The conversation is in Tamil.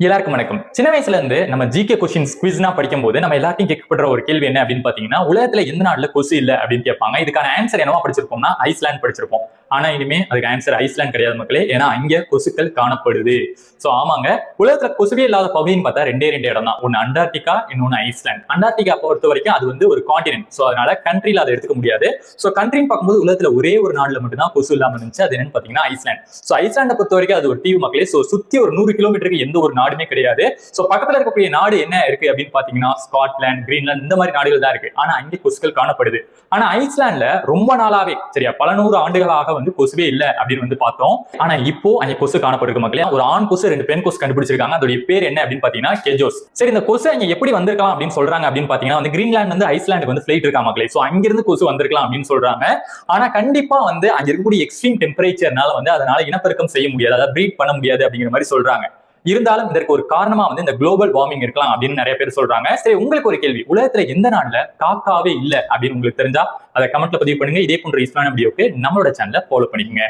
எல்லாருக்கும் வணக்கம். சின்ன வயசுல இருந்து நம்ம ஜிகே கொஸ்டின்ஸ் குவிஸ்னா படிக்கும் போது நம்ம எல்லாத்தையும் கேட்கப்படுற ஒரு கேள்வி என்ன அப்படின்னு பாத்தீங்கன்னா உலகத்துல எந்த நாட்டுல கொசு இல்ல அப்படின்னு கேட்பாங்க. இதுக்கான ஆன்சர் என்னவா படிச்சிருப்போம்னா ஐஸ்லாண்ட் படிச்சிருப்போம். ஆனா இனிமே அதுக்கு ஆன்சர் ஐஸ்லாண்ட் கிடையாது மக்களே. ஏன்னா அங்கே கொசுக்கள் காணப்படுது. சோ ஆமாங்க. உலகத்துல கொசுவே இல்லாத பகுதின்னு பார்த்தா ரெண்டே ரெண்டு இடம் தான் ஒன்னு அண்டார்டிகா இன்னொன்னு ஐஸ்லாண்ட் அண்டார்டிகா பொறுத்த வரைக்கும் அது வந்து ஒரு காண்டினென்ட் சோ அதனால கண்ட்ரில அதை எடுத்துக்க முடியாது. சோ கண்ட்ரின்னு பார்க்கும்போது உலகத்துல ஒரே ஒரு நாடுல மட்டும்தான் கொசு இல்லாம இருந்துச்சு. அது என்னன்னு பாத்தீங்கன்னா ஐஸ்லாண்ட் சோ ஐஸ்லாண்டை பொறுத்த வரைக்கும் அது ஒரு தீவு மக்களே. சோ சுத்தி ஒரு நூறு கிலோமீட்டருக்கு எந்த ஒரு நாடுமே கிடையாது. சோ பக்கத்துல இருக்கக்கூடிய நாடு என்ன இருக்கு அப்படின்னு பாத்தீங்கன்னா ஸ்காட்லாண்ட் கிரீன்லாண்ட் இந்த மாதிரி நாடுகள் தான் இருக்கு. ஆனா அங்கே கொசுக்கள் காணப்படுது. ஆனா ஐஸ்லாண்ட்ல ரொம்ப நாளாவே சரியா பல நூறு ஆண்டுகளாக வந்து கொசுவே இல்ல அப்படின்னு வந்து பார்த்தோம். ஆனா இப்போ அந்த கொசு காணப்படுது மக்களே. ஒரு ஆண் கொசு ரெண்டு பெண் கொசு கண்டுபிடிச்சிருக்காங்க. அதோடைய பேர் என்ன அப்படின்னு பாத்தீங்கன்னா கெஜோஸ். சரி இந்த கொசு அங்க எப்படி வந்திருக்கலாம் அப்படின்னு சொல்றாங்க அப்படின்னு பாத்தீங்கன்னா வந்து கிரீன்லாண்ட் வந்து ஐஸ்லாந்துக்கு வந்து ஃபிளைட் இருக்கா மக்களே? சோ அங்கிருந்து கொசு வந்திருக்கலாம் அப்படின்னு சொல்றாங்க. ஆனா கண்டிப்பா வந்து அங்க இருக்கக்கூடிய எக்ஸ்ட்ரீம் டெம்பரேச்சர்னால வந்து அதனால இனப்பெருக்கம் செய்ய முடியாது. அதாவது ப்ரீட் பண்ண முடியாது அப்படிங்கிற மாதிரி சொல்றாங்க. இருந்தாலும் இதற்கு ஒரு காரணமா வந்து இந்த குளோபல் வார்மிங் இருக்கலாம் அப்படின்னு நிறைய பேர் சொல்றாங்க. சரி உங்களுக்கு ஒரு கேள்வி. உலகத்துல எந்த நாட்டுல காக்காவே இல்ல அப்படின்னு உங்களுக்கு தெரிஞ்சா அதை கமெண்ட்ல பதிவு பண்ணுங்க. இதே போன்ற யூஸ்ஃபுல்லான வீடியோக்கு நம்மளோட சேனலை ஃபாலோ பண்ணிக்கங்க.